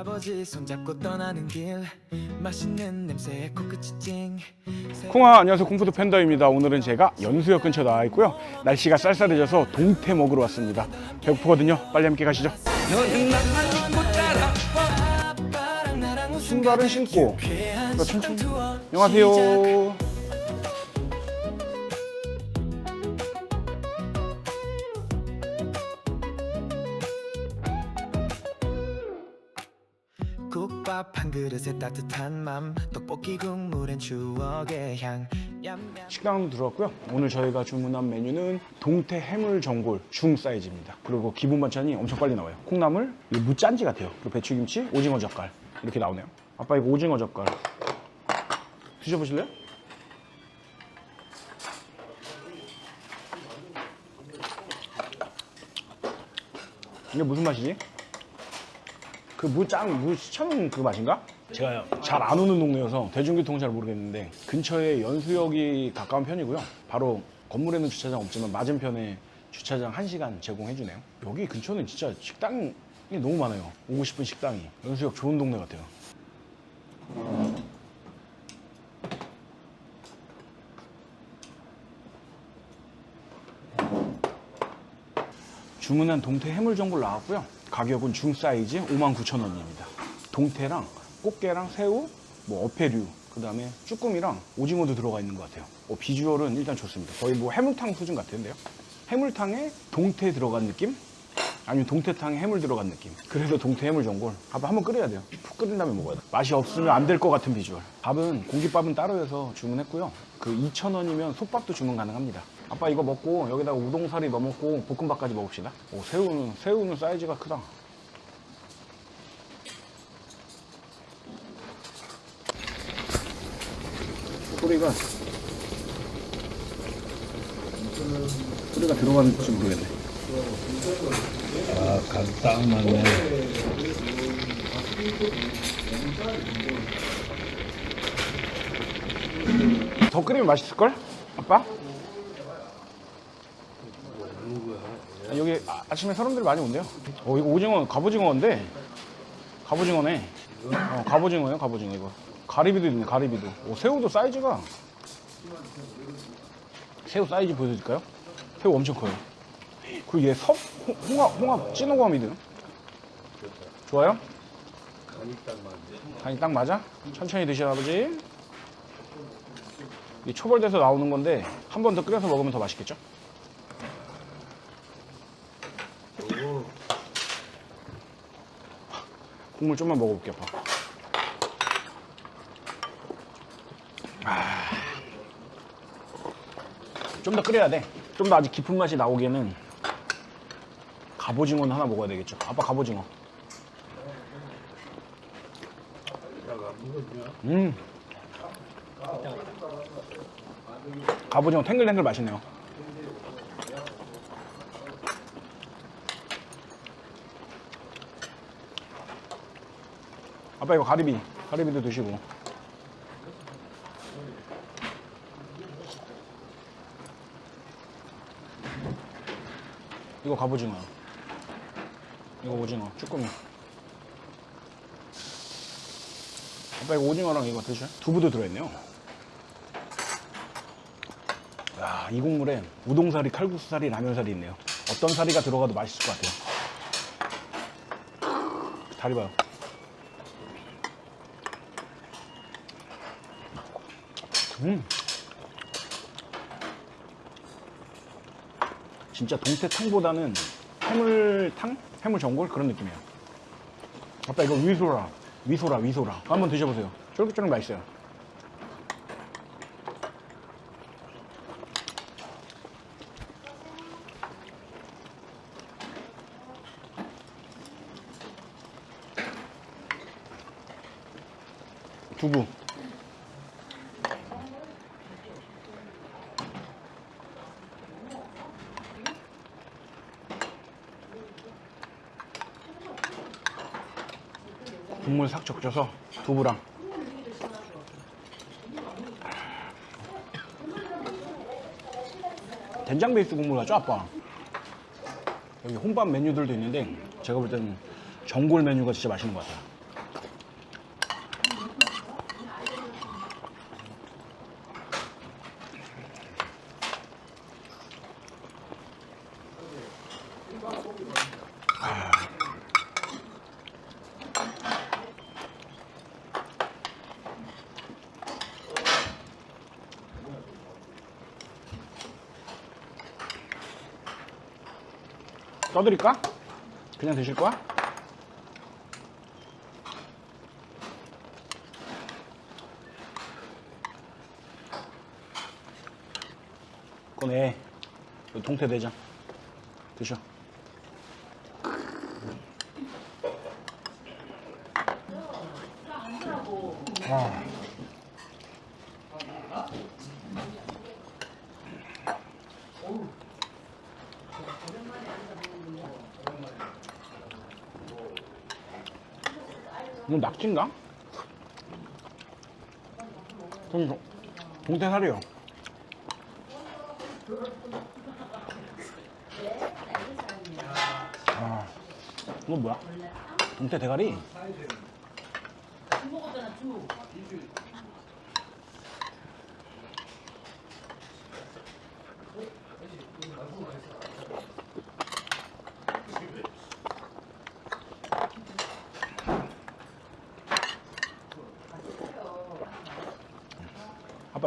아버지 손잡고 떠나는 길 맛있는 냄새에 코끝이 찡. 콩아 안녕하세요. 콩푸드 팬더입니다. 오늘은 제가 연수역 근처 나와 있고요. 날씨가 쌀쌀해져서 동태 먹으러 왔습니다. 배고프거든요. 빨리 함께 가시죠. 신발은 신고. 식당 천천히 안녕하세요 국밥 한 그릇에 따뜻한 맘. 떡볶이 국물엔 추억의 향. 식당으로 들어왔고요. 오늘 저희가 주문한 메뉴는 동태 해물 전골 중 사이즈입니다. 그리고 기본 반찬이 엄청 빨리 나와요. 콩나물 이거 무짠지 같아요. 그리고 배추김치 오징어 젓갈. 이렇게 나오네요. 아빠 이거 오징어 젓갈. 드셔보실래요? 이게 무슨 맛이지? 그 무짱 무시청 그 맛인가? 제가 잘 안 오는 동네여서 대중교통 잘 모르겠는데 근처에 연수역이 가까운 편이고요. 바로 건물에는 주차장 없지만 맞은편에 주차장 1시간 제공해 주네요. 여기 근처는 진짜 식당이 너무 많아요. 오고 싶은 식당이. 연수역 좋은 동네 같아요. 주문한 동태 해물 전골 나왔고요. 가격은 중 사이즈 59,000원입니다. 동태랑 꽃게랑 새우, 뭐 어패류, 그 다음에 쭈꾸미랑 오징어도 들어가 있는 것 같아요. 어, 비주얼은 일단 좋습니다. 거의 뭐 해물탕 수준 같은데요. 해물탕에 동태 들어간 느낌? 아니면 동태탕에 해물 들어간 느낌. 그래서 동태 해물 전골. 밥을 한번 끓여야 돼요. 푹 끓인 다음에 먹어야 돼. 맛이 없으면 안 될 것 같은 비주얼. 밥은 공깃밥은 따로 해서 주문했고요. 그 2,000원이면 솥밥도 주문 가능합니다. 아빠 이거 먹고 여기다가 우동사리 넣어 먹고 볶음밥까지 먹읍시다. 오, 새우는 새우는 사이즈가 크다. 소리가 소리가 들어가는지 모르겠네. 아, 가격 딱 맞네. 더 끓이면 맛있을걸? 아빠? 여기 아- 아침에 사람들이 많이 온대요. 어, 이거 오징어, 갑오징어인데? 갑오징어네. 어, 갑오징어예요, 갑오징어 이거. 가리비도 있네, 가리비도. 오, 새우도 사이즈가. 새우 사이즈 보여드릴까요? 새우 엄청 커요. 그리고 얘 섭, 홍- 홍합, 홍합, 찐홍합이든. 좋아요? 간이 딱 맞아? 천천히 드셔, 아버지. 이 초벌돼서 나오는 건데 한 번 더 끓여서 먹으면 더 맛있겠죠? 국물 좀만 먹어볼게요, 아빠. 좀더 끓여야 돼. 좀 더 아직 깊은 맛이 나오기에는 갑오징어는 하나 먹어야 되겠죠. 아빠 갑오징어. 음. 갑오징어 탱글탱글 맛있네요. 아빠 이거 가리비, 가리비도 드시고. 이거 갑오징어. 이거 오징어, 쭈꾸미. 아빠 이거 오징어랑 이거 드셔? 두부도 들어있네요. 야, 이 국물에 우동사리, 칼국수사리, 라면사리 있네요. 어떤 사리가 들어가도 맛있을 것 같아요. 다리 봐요. 음. 진짜 동태탕보다는 해물탕? 해물 전골? 그런 느낌이에요. 아빠 이거 위소라. 위소라, 위소라. 한번 드셔보세요. 쫄깃쫄깃 맛있어요. 두부. 국물 싹 적셔서 두부랑 된장 베이스 국물 같죠 아빠? 여기 혼밥 메뉴들도 있는데 제가 볼 때는 전골 메뉴가 진짜 맛있는 것 같아요 떠드릴까? 그냥 드실 거야? 꺼내. 내장. 드셔. 이거 낙지인가? 동, 동태살이요. 아, 이거 뭐야? 동태 대가리? 아빠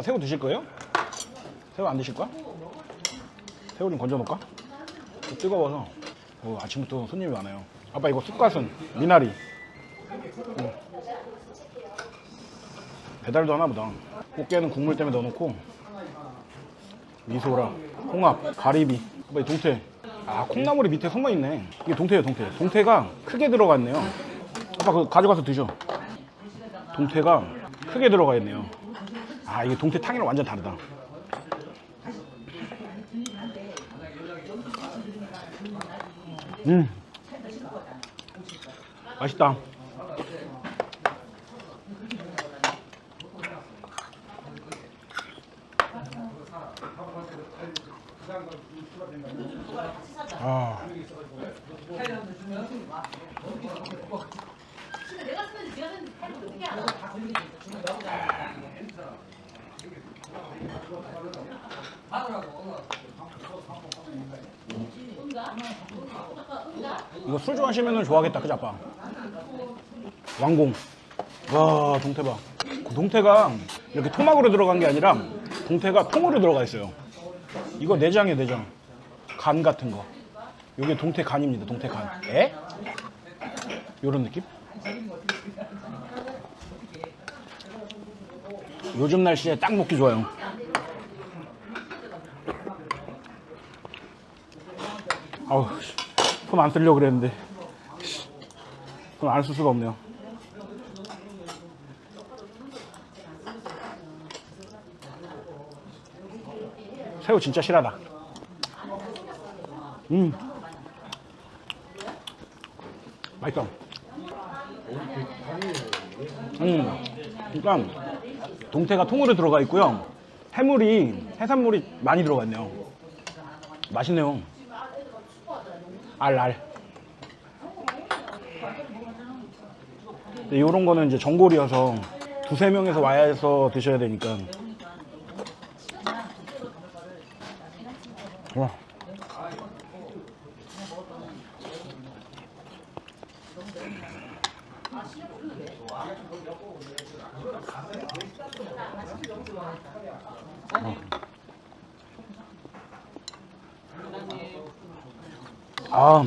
새우 드실 거예요? 새우 안 드실 거야? 새우 좀 건져 놓을까? 좀 뜨거워서 어, 아침부터 손님이 많아요. 아빠 이거 쑥갓은 미나리. 응. 배달도 하나 보다. 꽃게는 국물 때문에 넣어놓고 미소랑 홍합, 가리비, 아빠 이 동태. 아 콩나물이 밑에 숨어 있네. 이게 동태예요 동태. 동태가 크게 들어가 있네요. 아빠 그거 가져가서 드셔. 동태가 크게 들어가 있네요. 아 이게 동태 탕이랑 완전 다르다. 음 맛있다. 이거 술 좋아하시면 좋아하겠다, 그지 아빠? 왕공. 와, 동태 봐. 그 동태가 이렇게 토막으로 들어간 게 아니라 동태가 통으로 들어가 있어요. 이거 내장이에요, 내장. 간 같은 거. 이게 동태 간입니다, 동태 간. 에? 요런 느낌? 요즘 날씨에 딱 먹기 좋아요. 아우, 손안 쓰려고 그랬는데. 손 안 쓸 수가 없네요. 새우 진짜 실하다. 음. 맛있어. 음. 그러니까 동태가 통으로 들어가 있고요. 해물이 해산물이 많이 들어가 있네요. 맛있네요. 알, 알. 이런 거는 이제 전골이어서 두세 명에서 와야 해서 드셔야 되니까. 와. 아.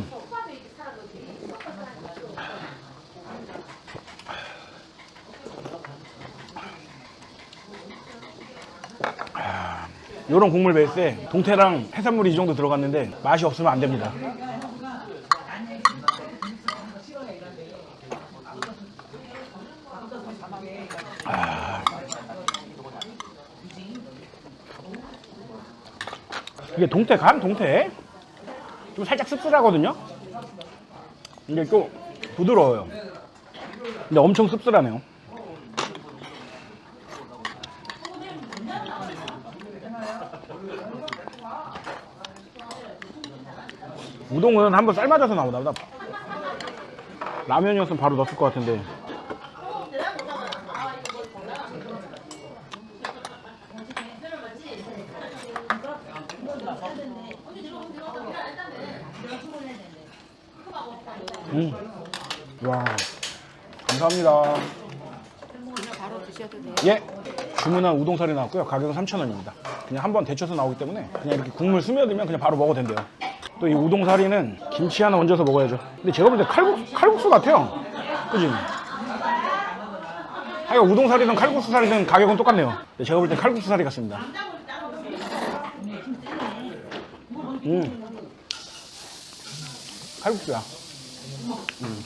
요런 국물 베이스에 동태랑 해산물이 이 정도 들어갔는데 맛이 없으면 안 됩니다. 아. 이게 동태 간? 동태? 좀 살짝 씁쓸하거든요? 이게 좀 부드러워요. 근데 엄청 씁쓸하네요. 우동은 한번 삶아져서 나오나 보다. 라면이었으면 바로 넣었을 것 같은데. 음. 와, 감사합니다. 바로 드셔도 돼요. 예, 주문한 우동살이 나왔고요. 가격은 3,000원입니다. 그냥 한 번 데쳐서 나오기 때문에 그냥 이렇게 국물 스며들면 그냥 바로 먹어도 된대요. 또 이 우동사리는 김치 하나 얹어서 먹어야죠. 근데 제가 볼 때 칼국, 칼국수 같아요. 그지? 하여간 우동사리든 칼국수 사리든 가격은 똑같네요. 근데 제가 볼 때 칼국수 사리 같습니다. 음. 칼국수야. 음.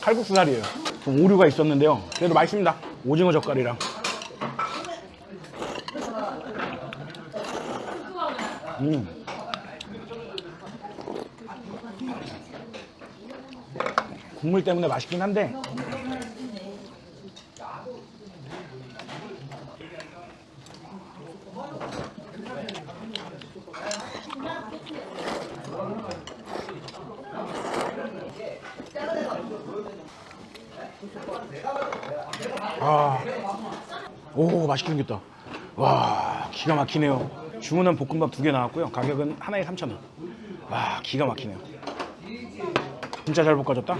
칼국수 살이에요. 좀 오류가 있었는데요. 그래도 맛있습니다. 오징어 젓갈이랑. 음. 국물 때문에 맛있긴 한데 맛있게 생겼다. 와 기가 막히네요. 주문한 볶음밥 두 개 나왔고요. 가격은 하나에 3,000원. 와 기가 막히네요. 진짜 잘 볶아졌다.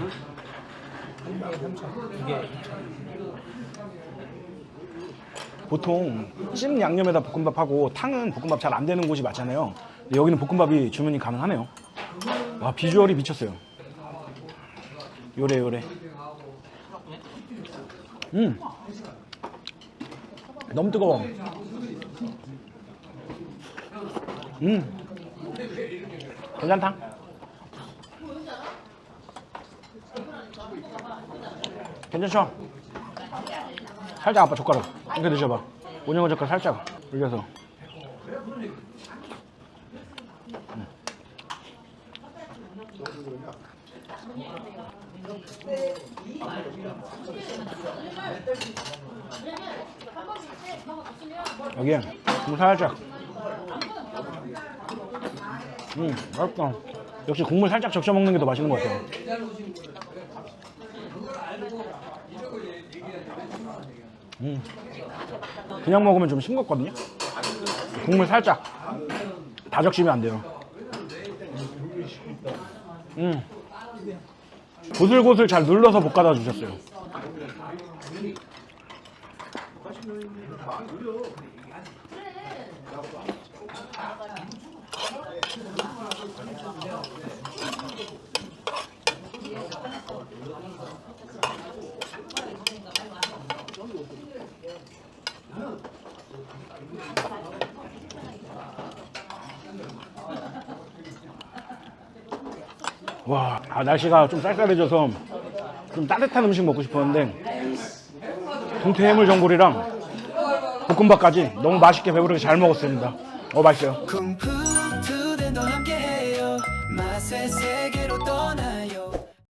보통 찜 양념에다 볶음밥하고 탕은 볶음밥 잘 안 되는 곳이 많잖아요. 근데 여기는 볶음밥이 주문이 가능하네요. 와 비주얼이 미쳤어요. 요래 요래. 음. 너무 뜨거워. 음. 괜찮다. 괜찮죠? 살짝 아빠 젓가락 이렇게 드셔봐. 오징어 젓가락 살짝 올려서. 여기에 국물 살짝. 음, 맛있다. 역시 국물 살짝 적셔 먹는 게 더 맛있는 것 같아요. 음. 그냥 먹으면 좀 싱겁거든요. 국물 살짝. 다 적시면 안 돼요. 음. 고슬고슬 잘 눌러서 볶아다 주셨어요. 와, 아, 날씨가 좀 쌀쌀해져서 좀 따뜻한 음식 먹고 싶었는데 동태 해물 전골이랑 볶음밥까지 너무 맛있게 배부르게 잘 먹었습니다. 어, 맛있어요.